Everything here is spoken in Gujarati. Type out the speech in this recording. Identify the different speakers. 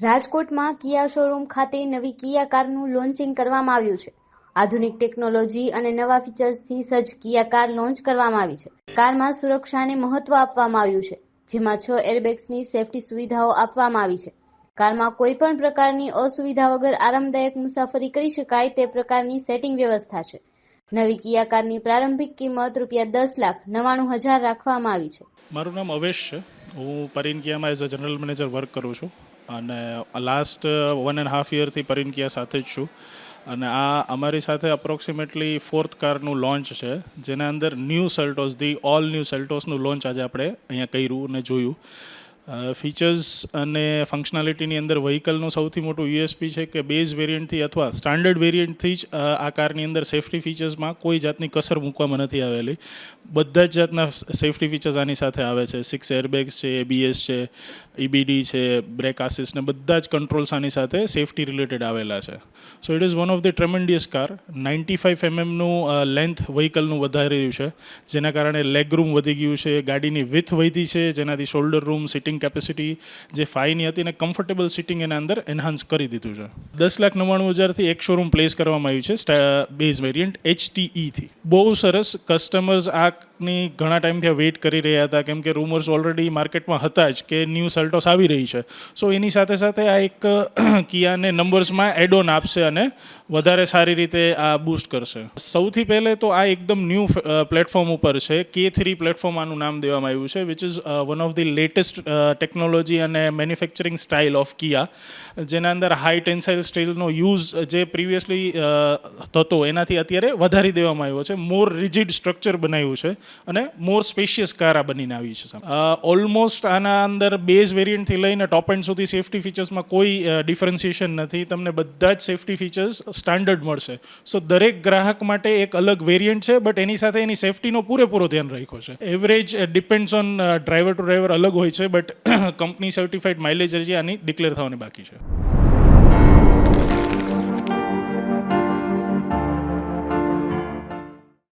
Speaker 1: રાજકોટમાં કિયા શોરૂમ ખાતે નવી કિયા કારનું લોન્ચિંગ કરવામાં આવ્યું છે. આધુનિક ટેકનોલોજી અને નવા ફીચર્સથી સજ્જ કિયા કાર લોન્ચ કરવામાં આવી છે. કારમાં સુરક્ષાને મહત્વ આપવામાં આવ્યું છે, જેમાં છ એરબેગ્સની સેફટી સુવિધાઓ આપવામાં આવી છે. કારમાં કોઈપણ પ્રકારની અસુવિધા વગર આરામદાયક મુસાફરી કરી શકાય તે પ્રકારની સેટિંગ વ્યવસ્થા છે. નવી કિયા કારની પ્રારંભિક કિંમત રૂપિયા દસ લાખ નવ્વાણું હજાર રાખવામાં આવી છે.
Speaker 2: મારું નામ અવેશ છે. હું પરિનકિયામાં as a general manager work કરું છું. અને લાસ્ટ વન એન્ડ હાફ યરથી પરિનકિયા સાથે જ છું. અને આ અમારી સાથે અપ્રોક્સિમેટલી ફોર્થ કારનું લોન્ચ છે, જેના અંદર new Seltos the all new સેલ્ટોસનું launch આજે આપણે અહીંયા કર્યું અને જોયું. ફીચર્સ અને ફંક્શનાલિટીની અંદર વ્હીકલનું સૌથી મોટું યુએસપી છે કે બેઝ વેરિયન્ટથી અથવા સ્ટાન્ડર્ડ વેરિયન્ટથી જ આ કારની અંદર સેફ્ટી ફીચર્સમાં કોઈ જાતની કસર મૂકવામાં નથી આવેલી. બધા જ જાતના સેફ્ટી ફીચર્સ આની સાથે આવે છે. સિક્સ એરબેગ્સ છે એબીએસ છે ઈબીડી છે બ્રેક આસિસ્ટ ને બધા જ કંટ્રોલ્સ આની સાથે સેફ્ટી રિલેટેડ આવેલા છે. So it is one of the tremendous car ninety five એમએમનું length વ્હીકલનું વધારી રહ્યું છે. જેના કારણે લેગ રૂમ વધી ગયું છે, ગાડીની વિથ વધી છે, જેનાથી શોલ્ડર રૂમ સિટિંગ કેપેસિટી જે ફાઈની હતી એને કમ્ફર્ટેબલ સિટિંગ એના અંદર એન્હાન્સ કરી દીધું છે. દસ લાખ નવ્વાણું હજારથી એક શોરૂમ પ્લેસ કરવામાં આવ્યું છે બેઝ વેરિયન્ટ એચટીઈથી બહુ સરસ કસ્ટમર્સ આની ઘણા ટાઈમથી વેઇટ કરી રહ્યા હતા. કેમ કે રૂમર્સ ઓલરેડી માર્કેટમાં હતા જ કે ન્યૂ સેલ્ટોસ આવી રહી છે. સો એની સાથે સાથે આ એક કિયાને નંબર્સમાં એડ ઓન આપશે અને વધારે સારી રીતે આ બૂસ્ટ કરશે. સૌથી પહેલે તો આ એકદમ ન્યૂ પ્લેટફોર્મ ઉપર છે. કે થ્રી પ્લેટફોર્મ આનું નામ દેવામાં આવ્યું છે which is one of the latest technology અને મેન્યુફેક્ચરિંગ સ્ટાઇલ ઓફ કિયા જેના અંદર હાઈ ટેન્સાઇલ સ્ટીલનો યુઝ જે પ્રિવિયસલી થતો, એનાથી અત્યારે વધારી દેવામાં આવ્યો મોર રિજિડ સ્ટ્રક્ચર બનાવ્યું છે અને મોર સ્પેશિયસ કાર આ બનીને આવી છે ઓલમોસ્ટ આના અંદર બેઝ વેરિયન્ટથી લઈને ટોપ એન્ડ સુધી સેફ્ટી ફીચર્સમાં કોઈ ડિફરન્સિએશન નથી. તમને બધા જ સેફ્ટી ફીચર્સ સ્ટાન્ડર્ડ મળશે. સો દરેક ગ્રાહક માટે એક અલગ વેરિયન્ટ છે બટ એની સાથે એની સેફ્ટીનો પૂરેપૂરો ધ્યાન રાખ્યો છે. Average depends on driver to driver અલગ હોય છે બટ કંપની સર્ટિફાઈડ માઇલેજ હજી આની ડિક્લેર થવાની બાકી છે.